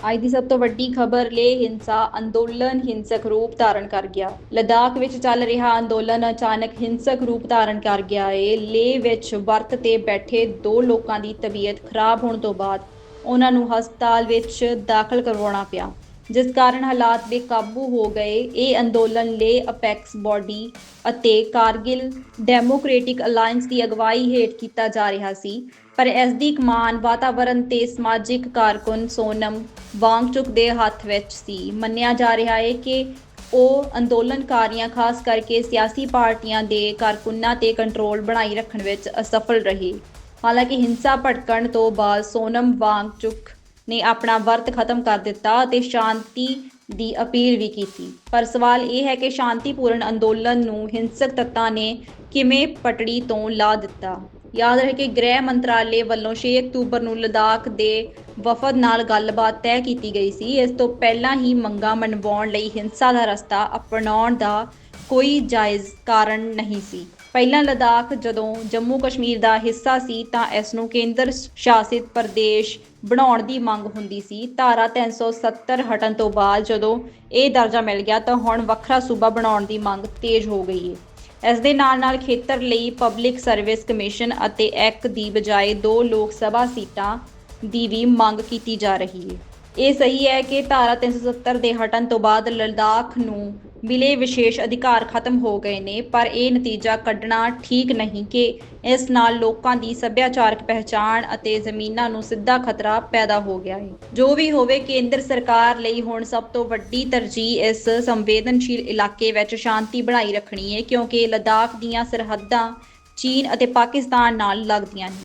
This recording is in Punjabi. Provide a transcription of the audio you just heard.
ਅੱਜ ਦੀ ਸਭ ਤੋਂ ਵੱਡੀ ਖਬਰ ਲੇ ਹਿੰਸਾ, ਅੰਦੋਲਨ ਹਿੰਸਕ ਰੂਪ ਧਾਰਨ ਕਰ ਗਿਆ। ਲਦਾਖ ਵਿੱਚ ਚੱਲ ਰਿਹਾ ਅੰਦੋਲਨ ਅਚਾਨਕ ਹਿੰਸਕ ਰੂਪ ਧਾਰਨ ਕਰ ਗਿਆ ਏ। ਲੇ ਵਿੱਚ ਵਰਤ ਤੇ ਬੈਠੇ ਦੋ ਲੋਕਾਂ ਦੀ ਤਬੀਅਤ ਖਰਾਬ ਹੋਣ ਤੋਂ ਬਾਅਦ ਉਹਨਾਂ ਨੂੰ ਹਸਪਤਾਲ ਵਿੱਚ ਦਾਖਲ ਕਰਵਾਉਣਾ ਪਿਆ। ਜਿਸ ਕਾਰਨ ਹਾਲਾਤ ਬੇਕਾਬੂ ਹੋ ਗਏ। ਇਹ ਅੰਦੋਲਨ ਲੇ ਅਪੈਕਸ ਬਾਡੀ ਅਤੇ ਕਾਰਗਿਲ ਡੈਮੋਕ੍ਰੈਟਿਕ ਅਲਾਈਅੰਸ ਦੀ ਅਗਵਾਈ ਹੇਠ ਕੀਤਾ ਜਾ ਰਿਹਾ ਸੀ। ਪਰ ਇਸ ਦੀ ਕਮਾਨ ਵਾਤਾਵਰਣ ਤੇ ਸਮਾਜਿਕ ਕਾਰਕੁਨ ਸੋਨਮ ਵਾਂਗਚੁਕ ਦੇ ਹੱਥ ਵਿੱਚ ਸੀ। ਮੰਨਿਆ ਜਾ ਰਿਹਾ ਹੈ ਕਿ ਉਹ ਅੰਦੋਲਨਕਾਰੀਆਂ, ਖਾਸ ਕਰਕੇ ਸਿਆਸੀ ਪਾਰਟੀਆਂ ਦੇ ਕਾਰਕੁਨਾਂ ਤੇ ਕੰਟਰੋਲ ਬਣਾਈ ਰੱਖਣ ਵਿੱਚ ਅਸਫਲ ਰਹੇ। ਹਾਲਾਂਕਿ ਹਿੰਸਾ ਭੜਕਣ ਤੋਂ ਬਾਅਦ ਸੋਨਮ ਵਾਂਗਚੁਕ ਨੇ ਆਪਣਾ ਵਰਤ ਖਤਮ ਕਰ ਦਿੱਤਾ ਅਤੇ ਸ਼ਾਂਤੀ ਦੀ ਅਪੀਲ ਵੀ ਕੀਤੀ। ਪਰ ਸਵਾਲ ਇਹ ਹੈ ਕਿ ਸ਼ਾਂਤੀਪੂਰਨ ਅੰਦੋਲਨ ਨੂੰ ਹਿੰਸਕ ਤੱਤਾਂ ਨੇ ਕਿਵੇਂ ਪਟੜੀ ਤੋਂ ਲਾ ਦਿੱਤਾ? ਯਾਦ ਰਹੇ ਕਿ ਗ੍ਰਹਿ ਮੰਤਰਾਲੇ ਵੱਲੋਂ 6 ਅਕਤੂਬਰ ਨੂੰ ਲਦਾਖ ਦੇ ਵਫਦ ਨਾਲ ਗੱਲਬਾਤ ਤੈਅ ਕੀਤੀ ਗਈ ਸੀ। ਇਸ ਤੋਂ ਪਹਿਲਾਂ ਹੀ ਮੰਗਾਂ ਮਨਵਾਉਣ ਲਈ ਹਿੰਸਾ ਦਾ ਰਸਤਾ ਅਪਣਾਉਣ ਦਾ ਕੋਈ ਜਾਇਜ਼ ਕਾਰਨ ਨਹੀਂ ਸੀ। ਪਹਿਲਾਂ ਲਦਾਖ ਜਦੋਂ ਜੰਮੂ ਕਸ਼ਮੀਰ ਦਾ ਹਿੱਸਾ ਸੀ ਤਾਂ ਇਸ ਨੂੰ ਕੇਂਦਰ ਸ਼ਾਸਿਤ ਪ੍ਰਦੇਸ਼ ਬਣਾਉਣ ਦੀ ਮੰਗ ਹੁੰਦੀ ਸੀ। ਧਾਰਾ 370 ਹਟਣ ਤੋਂ ਬਾਅਦ ਜਦੋਂ ਇਹ ਦਰਜਾ ਮਿਲ ਗਿਆ ਤਾਂ ਹੁਣ ਵੱਖਰਾ ਸੂਬਾ ਬਣਾਉਣ ਦੀ ਮੰਗ ਤੇਜ਼ ਹੋ ਗਈ ਹੈ ਇਸ ਦੇ ਨਾਲ ਨਾਲ ਖੇਤਰ ਲਈ ਪਬਲਿਕ ਸਰਵਿਸ ਕਮਿਸ਼ਨ ਅਤੇ ਇੱਕ ਦੀ ਬਜਾਏ ਦੋ ਲੋਕ ਸਭਾ ਸੀਟਾਂ ਦੀ ਵੀ ਮੰਗ ਕੀਤੀ ਜਾ ਰਹੀ ਹੈ ਇਹ ਸਹੀ ਹੈ ਕਿ ਧਾਰਾ 370 ਦੇ ਹਟਣ ਤੋਂ ਬਾਅਦ ਲਦਾਖ ਨੂੰ ਮਿਲੇ ਵਿਸ਼ੇਸ਼ ਅਧਿਕਾਰ ਖਤਮ ਹੋ ਗਏ ਨੇ, ਪਰ ਇਹ ਨਤੀਜਾ ਕੱਢਣਾ ਠੀਕ ਨਹੀਂ ਕਿ ਇਸ ਨਾਲ ਲੋਕਾਂ ਦੀ ਸੱਭਿਆਚਾਰਕ ਪਹਿਚਾਣ ਅਤੇ ਜ਼ਮੀਨਾਂ ਨੂੰ ਸਿੱਧਾ ਖਤਰਾ ਪੈਦਾ ਹੋ ਗਿਆ ਹੈ। ਜੋ ਵੀ ਹੋਵੇ, ਕੇਂਦਰ ਸਰਕਾਰ ਲਈ ਹੁਣ ਸਭ ਤੋਂ ਵੱਡੀ ਤਰਜੀਹ ਇਸ ਸੰਵੇਦਨਸ਼ੀਲ ਇਲਾਕੇ ਵਿੱਚ ਸ਼ਾਂਤੀ ਬਣਾਈ ਰੱਖਣੀ ਹੈ, ਕਿਉਂਕਿ ਲਦਾਖ ਦੀਆਂ ਸਰਹੱਦਾਂ ਚੀਨ ਅਤੇ ਪਾਕਿਸਤਾਨ ਨਾਲ ਲੱਗਦੀਆਂ ਨੇ।